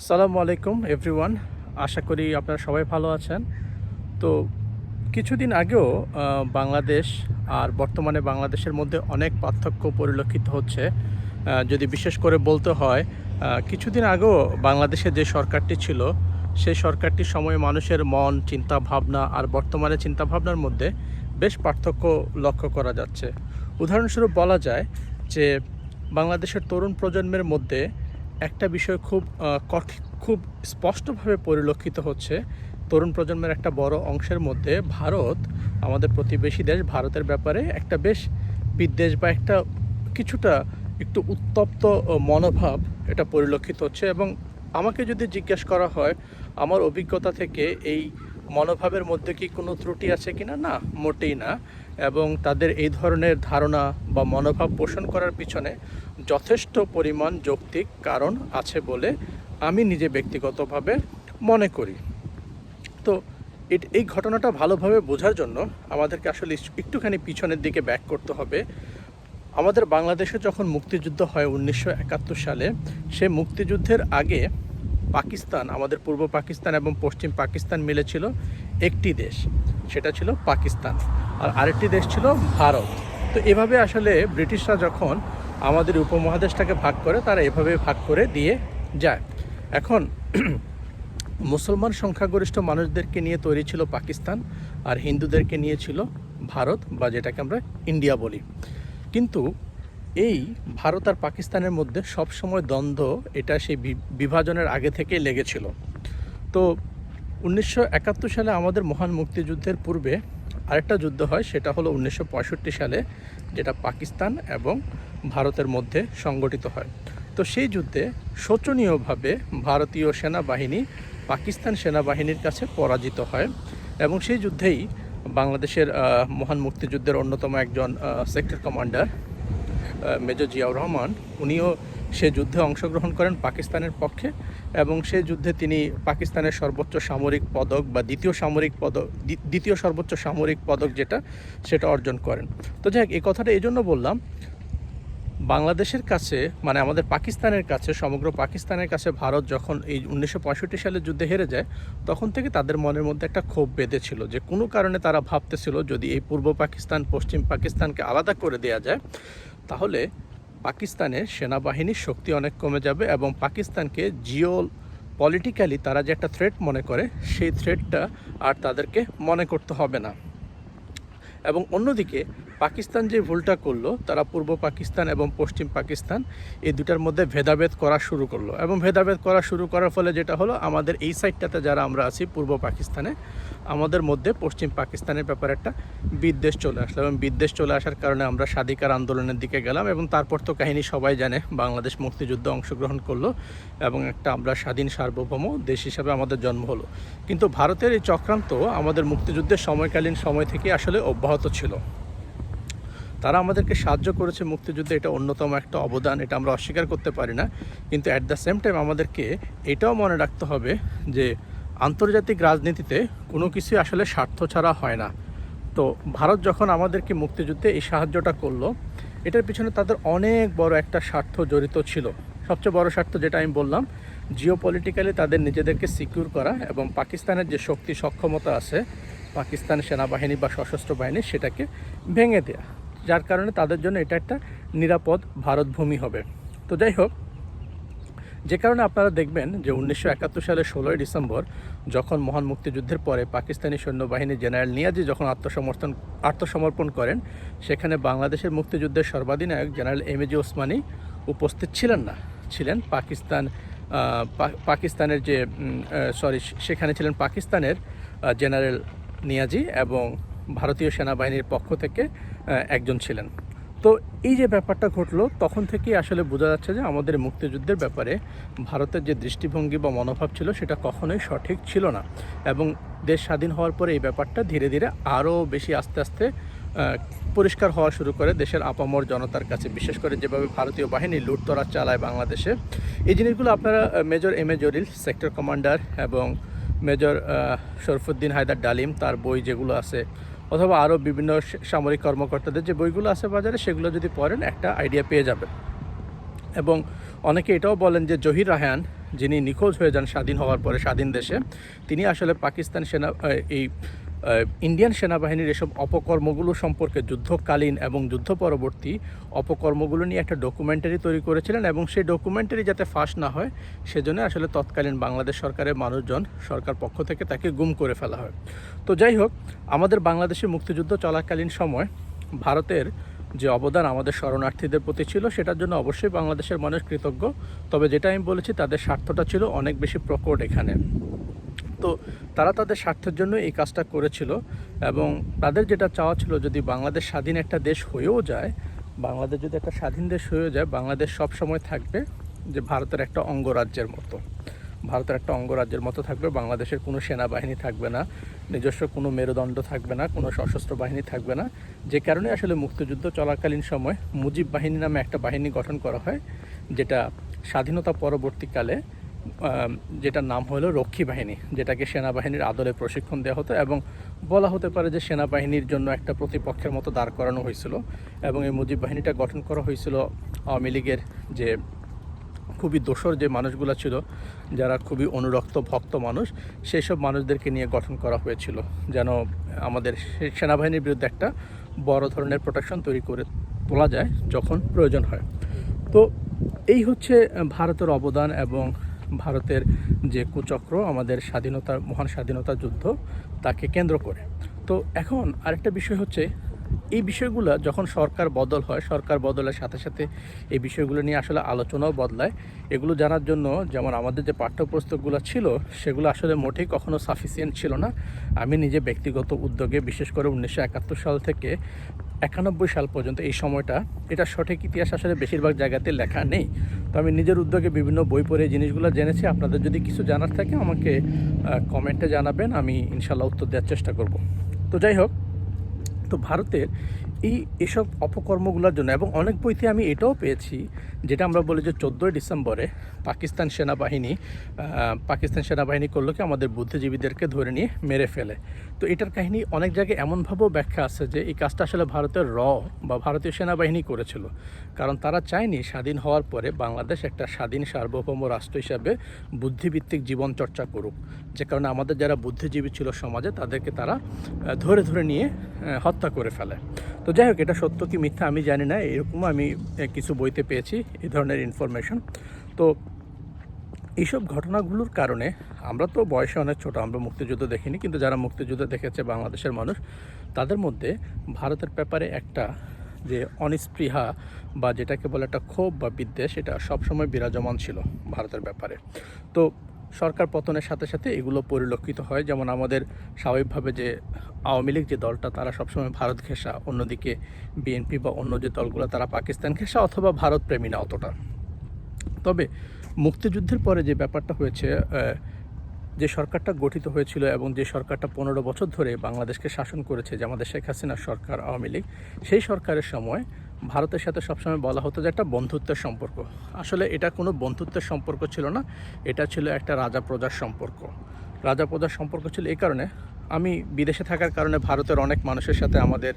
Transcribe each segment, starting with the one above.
সালামু আলাইকুম এভরিওয়ান আশা করি আপনারা সবাই ভালো আছেন। তো কিছুদিন আগেও বাংলাদেশ আর বর্তমানে বাংলাদেশের মধ্যে অনেক পার্থক্য পরিলক্ষিত হচ্ছে। যদি বিশেষ করে বলতে হয় কিছুদিন আগেও বাংলাদেশে যে সরকারটি ছিল, সেই সরকারটির সময়ে মানুষের মন চিন্তা ভাবনা আর বর্তমানে চিন্তা ভাবনার মধ্যে বেশ পার্থক্য লক্ষ্য করা যাচ্ছে। উদাহরণস্বরূপ বলা যায় যে, বাংলাদেশের তরুণ প্রজন্মের মধ্যে একটা বিষয় খুব খুব স্পষ্টভাবে পরিলক্ষিত হচ্ছে। তরুণ প্রজন্মের একটা বড় অংশের মধ্যে ভারত আমাদের প্রতিবেশী দেশ, ভারতের ব্যাপারে একটা বেশ বিদ্বেষ বা একটা কিছুটা একটু উত্তপ্ত মনোভাব এটা পরিলক্ষিত হচ্ছে। এবং আমাকে যদি জিজ্ঞেস করা হয়, আমার অভিজ্ঞতা থেকে এই মনোভাবের মধ্যে কি কোনো ত্রুটি আছে কিনা? না, মোটেই না। এবং তাদের এই ধরনের ধারণা বা মনোভাব পোষণ করার পিছনে যথেষ্ট পরিমাণ যৌক্তিক কারণ আছে বলে আমি নিজে ব্যক্তিগতভাবে মনে করি। তো এই ঘটনাটা ভালোভাবে বোঝার জন্য আমাদেরকে আসলে একটুখানি পিছনের দিকে ব্যাক করতে হবে। আমাদের বাংলাদেশে যখন মুক্তিযুদ্ধ হয় উনিশশো একাত্তর সালে, সে মুক্তিযুদ্ধের আগে পাকিস্তান, আমাদের পূর্ব পাকিস্তান এবং পশ্চিম পাকিস্তান মিলে ছিল একটি দেশ, সেটা ছিল পাকিস্তান। আর আরেকটি দেশ ছিল ভারত। তো এভাবে আসলে ব্রিটিশরা যখন আমাদের উপমহাদেশটাকে ভাগ করে, তারা এভাবে ভাগ করে দিয়ে যায়। এখন মুসলমান সংখ্যাগরিষ্ঠ মানুষদেরকে নিয়ে তৈরি ছিল পাকিস্তান, আর হিন্দুদেরকে নিয়ে ছিল ভারত, বা যেটাকে আমরা ইন্ডিয়া বলি। কিন্তু এই ভারত আর পাকিস্তানের মধ্যে সবসময় দ্বন্দ্ব এটা সেই বিভাজনের আগে থেকেই লেগেছিল। তো উনিশশো একাত্তর সালে আমাদের মহান মুক্তিযুদ্ধের পূর্বে আরেকটা যুদ্ধ হয়, সেটা হলো উনিশশো পঁয়ষট্টি সালে, যেটা পাকিস্তান এবং ভারতের মধ্যে সংগঠিত হয়। তো সেই যুদ্ধে শোচনীয়ভাবে ভারতীয় সেনাবাহিনী পাকিস্তান সেনাবাহিনীর কাছে পরাজিত হয় এবং সেই যুদ্ধেই বাংলাদেশের মহান মুক্তিযুদ্ধের অন্যতম একজন sector commander major Ziaur Rahman, উনিও সে যুদ্ধে অংশগ্রহণ করেন পাকিস্তানের পক্ষে এবং সে যুদ্ধে তিনি পাকিস্তানের সর্বোচ্চ সামরিক পদক বা দ্বিতীয় সামরিক পদক দ্বিতীয় সর্বোচ্চ সামরিক পদক যেটা, সেটা অর্জন করেন। তো যাই এই কথাটা এই জন্য বললাম, বাংলাদেশের কাছে মানে আমাদের পাকিস্তানের কাছে, সমগ্র পাকিস্তানের কাছে ভারত যখন এই উনিশশো সালের যুদ্ধে হেরে যায়, তখন থেকে তাদের মনের মধ্যে একটা ক্ষোভ বেঁধেছিল যে কোনো কারণে তারা ভাবতেছিল যদি এই পূর্ব পাকিস্তান, পশ্চিম পাকিস্তানকে আলাদা করে দেওয়া যায় তাহলে পাকিস্তানের সেনাবাহিনীর শক্তি অনেক কমে যাবে এবং পাকিস্তানকে জিও পলিটিক্যালি তারা যে একটা থ্রেট মনে করে, সেই থ্রেটটা আর তাদেরকে মনে করতে হবে না। এবং অন্যদিকে পাকিস্তান যে ভুলটা করল, তারা পূর্ব পাকিস্তান এবং পশ্চিম পাকিস্তান, এই দুটার মধ্যে ভেদাভেদ করা শুরু করল। এবং ভেদাভেদ করা শুরু করার ফলে যেটা হলো, আমাদের এই সাইডটাতে যারা আমরা আছি, পূর্ব পাকিস্তানে আমাদের মধ্যে পশ্চিম পাকিস্তানের ব্যাপারে একটা বিদ্বেষ চলে আসলো এবং বিদ্বেষ চলে আসার কারণে আমরা স্বাধিকার আন্দোলনের দিকে গেলাম এবং তারপর তো কাহিনী সবাই জানে, বাংলাদেশ মুক্তিযুদ্ধে অংশগ্রহণ করল এবং একটা আমরা স্বাধীন সার্বভৌম দেশ হিসাবে আমাদের জন্ম হলো। কিন্তু ভারতের এই চক্রান্ত আমাদের মুক্তিযুদ্ধের সময়কালীন সময় থেকে আসলে অব্যাহত ছিল। তারা আমাদেরকে সাহায্য করেছে মুক্তিযুদ্ধে, এটা অন্যতম একটা অবদান, এটা আমরা অস্বীকার করতে পারি না। কিন্তু অ্যাট দ্য সেম টাইম আমাদেরকে এটাও মনে রাখতে হবে যে আন্তর্জাতিক রাজনীতিতে কোনো কিছুই আসলে স্বার্থ ছাড়া হয় না। তো ভারত যখন আমাদেরকে মুক্তিযুদ্ধে এই সাহায্যটা করল, এটার পিছনে তাদের অনেক বড় একটা স্বার্থ জড়িত ছিল। সবচেয়ে বড় স্বার্থ যেটা আমি বললাম জিও পলিটিক্যালি তাদের নিজেদেরকে সিকিউর করা এবং পাকিস্তানের যে শক্তি সক্ষমতা আছে, পাকিস্তান সেনাবাহিনী বা সশস্ত্র বাহিনী, সেটাকে ভেঙে দেয়া। যার কারণে তাদের জন্য এটা একটা নিরাপদ ভারত ভূমি হবে। তো যাই হোক, যে কারণে আপনারা দেখবেন যে উনিশশো একাত্তর সালের ষোলোই ডিসেম্বর যখন মহান মুক্তিযুদ্ধের পরে পাকিস্তানি সৈন্যবাহিনী জেনারেল নিয়াজি যখন আত্মসমর্থন, আত্মসমর্পণ করেন, সেখানে বাংলাদেশের মুক্তিযুদ্ধের সর্বাধিনায়ক general M A G Osmani উপস্থিত ছিলেন না। ছিলেন পাকিস্তান পাকিস্তানের যে সরি সেখানে ছিলেন পাকিস্তানের জেনারেল নিয়াজি এবং ভারতীয় সেনাবাহিনীর পক্ষ থেকে একজন ছিলেন। তো এই যে ব্যাপারটা ঘটলো, তখন থেকেই আসলে বোঝা যাচ্ছে যে আমাদের মুক্তিযুদ্ধের ব্যাপারে ভারতের যে দৃষ্টিভঙ্গি বা মনোভাব ছিল, সেটা কখনোই সঠিক ছিল না। এবং দেশ স্বাধীন হওয়ার পরে এই ব্যাপারটা ধীরে ধীরে আরও বেশি আস্তে আস্তে পরিষ্কার হওয়া শুরু করে দেশের আপামর জনতার কাছে। বিশেষ করে যেভাবে ভারতীয় বাহিনী লুটতরা চালায় বাংলাদেশে। এই জিনিসগুলো আপনারা major M A Jalil sector commander এবং মেজর শরফুদ্দিন হায়দার ডালিম, তার বই যেগুলো আছে অথবা আরও বিভিন্ন সামরিক কর্মকর্তাদের যে বইগুলো আছে বাজারে, সেগুলো যদি পড়েন, একটা আইডিয়া পেয়ে যাবেন। এবং অনেকে এটাও বলেন যে জহির রাহান, যিনি নিখোঁজ হয়ে যান স্বাধীন হওয়ার পরে স্বাধীন দেশে, তিনি আসলে পাকিস্তান সেনা এই ইন্ডিয়ান সেনাবাহিনীর এসব অপকর্মগুলো সম্পর্কে যুদ্ধকালীন এবং যুদ্ধ পরবর্তী অপকর্মগুলো নিয়ে একটা ডকুমেন্টারি তৈরি করেছিলেন এবং সেই ডকুমেন্টারি যাতে ফাঁস না হয়, সেজন্য আসলে তৎকালীন বাংলাদেশ সরকারের মানুষজন সরকার পক্ষ থেকে তাকে গুম করে ফেলা হয়। তো যাই হোক, আমাদের বাংলাদেশে মুক্তিযুদ্ধ চলাকালীন সময় ভারতের যে অবদান আমাদের শরণার্থীদের প্রতি ছিল, সেটার জন্য অবশ্যই বাংলাদেশের মানুষ কৃতজ্ঞ। তবে যেটা আমি বলেছি, তাদের স্বার্থটা ছিল অনেক বেশি প্রকট এখানে। তো তারা তাদের স্বার্থের জন্য এই কাজটা করেছিল এবং তাদের যেটা চাওয়া ছিল যদি বাংলাদেশ স্বাধীন একটা দেশ হয়েও যায়, বাংলাদেশ যদি একটা স্বাধীন দেশ হয়েও যায়, বাংলাদেশ সব সময় থাকবে যে ভারতের একটা অঙ্গরাজ্যের মতো। ভারতের একটা অঙ্গরাজ্যের মতো থাকবে, বাংলাদেশের কোনো সেনাবাহিনী থাকবে না, নিজস্ব কোনো মেরুদণ্ড থাকবে না, কোনো সশস্ত্র বাহিনী থাকবে না। যে কারণে আসলে মুক্তিযুদ্ধ চলাকালীন সময় মুজিব বাহিনী নামে একটা বাহিনী গঠন করা হয়, যেটা স্বাধীনতা পরবর্তীকালে যেটার নাম হলো রক্ষী বাহিনী, যেটাকে সেনাবাহিনীর আদলে প্রশিক্ষণ দেওয়া হতো এবং বলা হতে পারে যে সেনাবাহিনীর জন্য একটা প্রতিপক্ষের মতো দাঁড় করানো হয়েছিল এবং এই মুজিব বাহিনীটা গঠন করা হয়েছিল আওয়ামী লীগের যে খুবই দোসর যে মানুষগুলো ছিল, যারা খুবই অনুরক্ত ভক্ত মানুষ সেই সব মানুষদেরকে নিয়ে গঠন করা হয়েছিল যেন আমাদের সেনাবাহিনীর বিরুদ্ধে একটা বড় ধরনের প্রোটেকশন তৈরি করে তোলা যায় যখন প্রয়োজন হয়। তো এই হচ্ছে ভারতের অবদান এবং ভারতের যে কুচক্র, আমাদের স্বাধীনতার মহান স্বাধীনতা যুদ্ধ, তাকে কেন্দ্র করে। তো এখন আরেকটা বিষয় হচ্ছে, এই বিষয়গুলো যখন সরকার বদল হয়, সরকার বদলের সাথে সাথে এই বিষয়গুলো নিয়ে আসলে আলোচনাও বদলায়। এগুলো জানার জন্য যেমন আমাদের যে পাঠ্যপুস্তকগুলো ছিল, সেগুলো আসলে মোটেই কখনো সাফিসিয়েন্ট ছিল না। আমি নিজে ব্যক্তিগত উদ্যোগে, বিশেষ করে উনিশশো একাত্তর সাল থেকে একানব্বই সাল পর্যন্ত এই সময়টা, এটা সঠিক ইতিহাস আসলে বেশিরভাগ জায়গাতে লেখা নেই। তো আমি নিজের উদ্যোগে বিভিন্ন বই পড়ে জিনিসগুলো জেনেছি। আপনাদের যদি কিছু জানার থাকে, আমাকে কমেন্টে জানাবেন। আমি ইনশাল্লাহ উত্তর দেওয়ার চেষ্টা করব। তো যাই হোক, তো ভারতের এই এসব অপকর্মগুলোর জন্য, এবং অনেক বইতে আমি এটাও পেয়েছি, যেটা আমরা বলি যে চোদ্দোই ডিসেম্বরে পাকিস্তান সেনাবাহিনী পাকিস্তান সেনাবাহিনী করল কি আমাদের বুদ্ধিজীবীদেরকে ধরে নিয়ে মেরে ফেলে। তো এটার কাহিনী অনেক জায়গায় এমনভাবেও ব্যাখ্যা আছে যে এই কাজটা আসলে ভারতের র বা ভারতীয় সেনাবাহিনী করেছিল। কারণ তারা চায়নি স্বাধীন হওয়ার পরে বাংলাদেশ একটা স্বাধীন সার্বভৌম রাষ্ট্র হিসাবে বুদ্ধিভিত্তিক জীবন চর্চা করুক। যে কারণে আমাদের যারা বুদ্ধিজীবী ছিল সমাজে তাদেরকে তারা ধরে ধরে নিয়ে হত্যা করে ফেলে। তো যাই হোক, এটা সত্য কি মিথ্যা আমি জানি না। এরকম আমি কিছু বইতে পেয়েছি এই ধরনের ইনফরমেশন তো এইসব ঘটনাগুলোর কারণে আমরা তো বয়সে অনেক ছোট, আমরা মুক্তিযুদ্ধ দেখিনি, কিন্তু যারা মুক্তিযুদ্ধ দেখেছে বাংলাদেশের মানুষ, তাদের মধ্যে ভারতের ব্যাপারে একটা যে অনিস্পৃহা বা যেটাকে বলে একটা ক্ষোভ বা বিদ্বেষ, এটা সবসময় বিরাজমান ছিল ভারতের ব্যাপারে। তো সরকার পতনের সাথে সাথে এগুলো পরিলক্ষিত হয়। যেমন আমাদের স্বাভাবিকভাবে যে আওয়ামী লীগ যে দলটা, তারা সবসময় ভারত ঘেঁষা, অন্যদিকে বিএনপি বা অন্য যে দলগুলো, তারা পাকিস্তান ঘেঁষা অথবা ভারত প্রেমী না অতটা। তবে মুক্তিযুদ্ধের পরে যে ব্যাপারটা হয়েছে যে সরকারটা গঠিত হয়েছিল এবং যে সরকারটা পনেরো বছর ধরে বাংলাদেশকে শাসন করেছে, যে আমাদের শেখ হাসিনার সরকার, আওয়ামী লীগ, সেই সরকারের সময় ভারতের সাথে সবসময় বলা হতো যে একটা বন্ধুত্বের সম্পর্ক। আসলে এটা কোনো বন্ধুত্বের সম্পর্ক ছিল না, এটা ছিল একটা রাজা প্রজার সম্পর্ক। রাজা প্রজার সম্পর্ক ছিল এই কারণে আমি বিদেশে থাকার কারণে ভারতের অনেক মানুষের সাথে আমাদের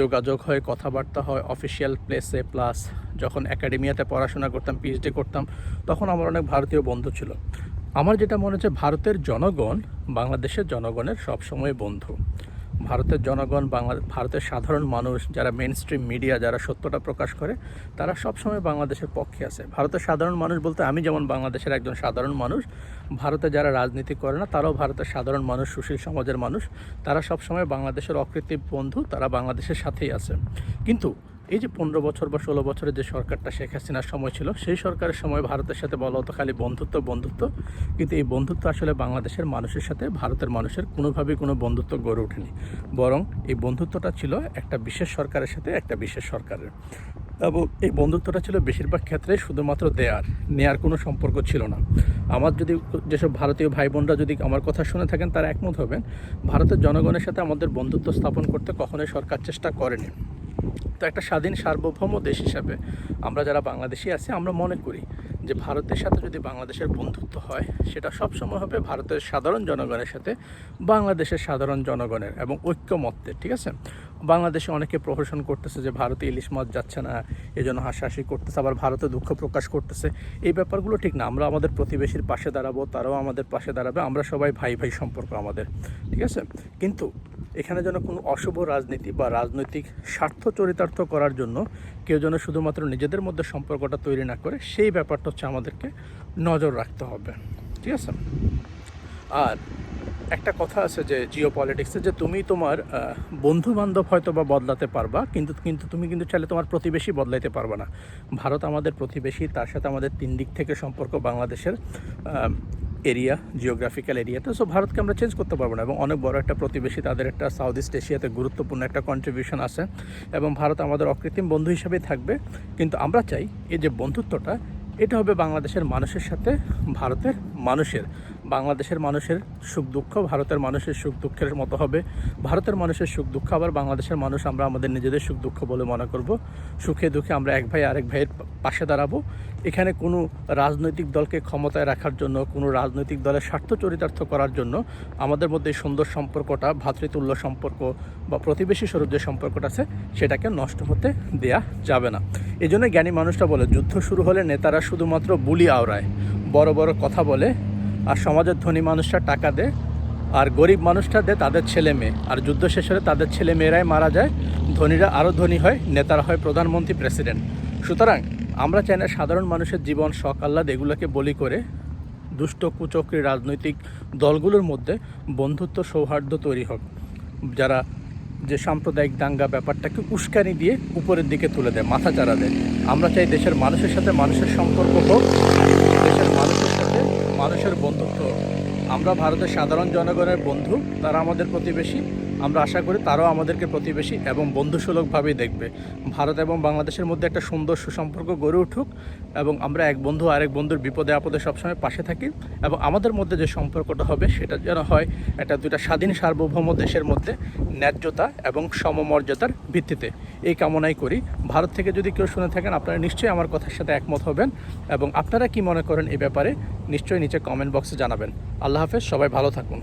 যোগাযোগ হয়, কথাবার্তা হয় অফিসিয়াল প্লেসে প্লাস যখন একাডেমিয়াতে পড়াশোনা করতাম পিএইচডি করতাম, তখন আমার অনেক ভারতীয় বন্ধু ছিল। আমার যেটা মনে হচ্ছে, ভারতের জনগণ বাংলাদেশের জনগণের সবসময় বন্ধু। ভারতের জনগণ, বাংলা, ভারতের সাধারণ মানুষ, যারা মেন স্ট্রিম মিডিয়া যারা সত্যটা প্রকাশ করে, তারা সবসময় বাংলাদেশের পক্ষে আছে। ভারতের সাধারণ মানুষ বলতে আমি যেমন বাংলাদেশের একজন সাধারণ মানুষ, ভারতে যারা রাজনীতি করে না, তারাও ভারতের সাধারণ মানুষ, সুশীল সমাজের মানুষ। তারা সবসময় বাংলাদেশের অকৃত্রিম বন্ধু, তারা বাংলাদেশের সাথেই আছে। কিন্তু এই যে পনেরো বছর বা ষোলো বছরের যে সরকারটা শেখ হাসিনার সময় ছিল, সেই সরকারের সময় ভারতের সাথে বলা হতো খালি বন্ধুত্ব বন্ধুত্ব। কিন্তু এই বন্ধুত্ব আসলে বাংলাদেশের মানুষের সাথে ভারতের মানুষের কোনোভাবেই কোনো বন্ধুত্ব গড়ে ওঠেনি। বরং এই বন্ধুত্বটা ছিল একটা বিশেষ সরকারের সাথে একটা বিশেষ সরকারের। এবং এই বন্ধুত্বটা ছিল বেশিরভাগ ক্ষেত্রে শুধুমাত্র দেয়ার, নেয়ার কোনো সম্পর্ক ছিল না। আমার যদি যেসব ভারতীয় ভাই বোনরা যদি আমার কথা শুনে থাকেন, তারা একমত হবেন, ভারতের জনগণের সাথে আমাদের বন্ধুত্ব স্থাপন করতে কখনোই সরকার চেষ্টা করেনি। তো একটা স্বাধীন সার্বভৌম দেশ হিসাবে আমরা যারা বাংলাদেশি আছি আমরা মনে করি যে ভারতের সাথে যদি বাংলাদেশের বন্ধুত্ব হয়, সেটা সবসময় হবে ভারতের সাধারণ জনগণের সাথে, বাংলাদেশের সাধারণ জনগণের এবং ঐক্যমত্যের, ঠিক আছে? বাংলাদেশে অনেকে প্রহসন করতেছে যে ভারতে ইলিশ মাছ যাচ্ছে না এই জন্য হাসাহাসি করতেছে, আবার ভারতে দুঃখ প্রকাশ করতেছে। এই ব্যাপারগুলো ঠিক না, আমরা আমাদের প্রতিবেশীর পাশে দাঁড়াবো, তারাও আমাদের পাশে দাঁড়াবে, আমরা সবাই ভাই ভাই সম্পর্ক আমাদের, ঠিক আছে? কিন্তু এখানে যেন কোনো অশুভ রাজনীতি বা রাজনৈতিক স্বার্থ চরিতার্থ করার জন্য কেউ যেন শুধুমাত্র নিজেদের মধ্যে সম্পর্কটা তৈরি না করে, সেই ব্যাপারটা হচ্ছে আমাদেরকে নজর রাখতে হবে। ঠিক আছে? আর একটা কথা আছে যে জিও পলিটিক্সে যে তুমি তোমার বন্ধু বান্ধব হয়তো বা বদলাতে পারবা, কিন্তু কিন্তু তুমি কিন্তু চাইলে তোমার প্রতিবেশী বদলাইতে পারবা না। ভারত আমাদের প্রতিবেশী, তার সাথে আমাদের তিন দিক থেকে সম্পর্ক বাংলাদেশের এরিয়া জিওগ্রাফিক্যাল এরিয়াতে সো ভারতকে আমরা চেঞ্জ করতে পারব না এবং অনেক বড় একটা প্রতিবেশী, তাদের একটা সাউথ ইস্ট এশিয়াতে গুরুত্বপূর্ণ একটা কন্ট্রিবিউশন আছে। এবং ভারত আমাদের অকৃত্রিম বন্ধু হিসেবেই থাকবে। কিন্তু আমরা চাই এই যে বন্ধুত্বটা এটা হবে বাংলাদেশের মানুষের সাথে ভারতের মানুষের। বাংলাদেশের মানুষের সুখ দুঃখ, ভারতের মানুষের সুখ দুঃখের মতো হবে। ভারতের মানুষের সুখ দুঃখ, আবার বাংলাদেশের মানুষ আমরা আমাদের নিজেদের সুখ দুঃখ বলে মনে করব। সুখে দুঃখে আমরা এক ভাই আরেক ভাইয়ের পাশে দাঁড়াবো। এখানে কোনো রাজনৈতিক দলকে ক্ষমতায় রাখার জন্য, কোনো রাজনৈতিক দলের স্বার্থ চরিতার্থ করার জন্য আমাদের মধ্যে সুন্দর সম্পর্কটা ভ্রাতৃতুল্য সম্পর্ক বা প্রতিবেশী স্বরূপ যে সম্পর্কটা আছে, সেটাকে নষ্ট হতে দেয়া যাবে না। এই জন্য জ্ঞানী মানুষটা বলে, যুদ্ধ শুরু হলে নেতারা শুধুমাত্র বুলি আওড়ায়, বড় বড় কথা বলে আর সমাজের ধনী মানুষরা টাকা দেয় আর গরিব মানুষটা দেয় তাদের ছেলে মেয়ে। আর যুদ্ধ শেষ হলে তাদের ছেলে মেয়েরাই মারা যায়, ধনীরা আরও ধনী হয়, নেতারা হয় প্রধানমন্ত্রী, প্রেসিডেন্ট। সুতরাং আমরা চাই না সাধারণ মানুষের জীবন, শখ, আহ্লাদ এগুলোকে বলি করে দুষ্ট, কুচক্রী রাজনৈতিক দলগুলোর মধ্যে বন্ধুত্ব, সৌহার্দ্য তৈরি হোক। যারা যে সাম্প্রদায়িক দাঙ্গা ব্যাপারটাকে উস্কানি দিয়ে উপরের দিকে তুলে দেয়, মাথা চারা দেয়। আমরা চাই দেশের মানুষের সাথে মানুষের সম্পর্ক হোক মানুষের বন্ধুত্ব। আমরা ভারতের সাধারণ জনগণের বন্ধু তারা আমাদের প্রতিবেশী। আমরা আশা করি তারাও আমাদেরকে প্রতিবেশী এবং বন্ধুসুলভভাবেই দেখবে। ভারত এবং বাংলাদেশের মধ্যে একটা সুন্দর সুসম্পর্ক গড়ে উঠুক এবং আমরা এক বন্ধু আরেক বন্ধুর বিপদে আপদে সবসময় পাশে থাকি এবং আমাদের মধ্যে যে সম্পর্কটা হবে সেটা যেন হয় একটা দুইটা স্বাধীন সার্বভৌম দেশের মধ্যে ন্যায্যতা এবং সমমর্যাদার ভিত্তিতে। এই কামনাই করি। ভারত থেকে যদি কেউ শুনে থাকেন, আপনারা নিশ্চয়ই আমার কথার সাথে একমত হবেন এবং আপনারা কি মনে করেন এ ব্যাপারে, নিশ্চয়ই নিচে কমেন্ট বক্সে জানাবেন। আল্লাহ হাফেজ, সবাই ভালো থাকুন।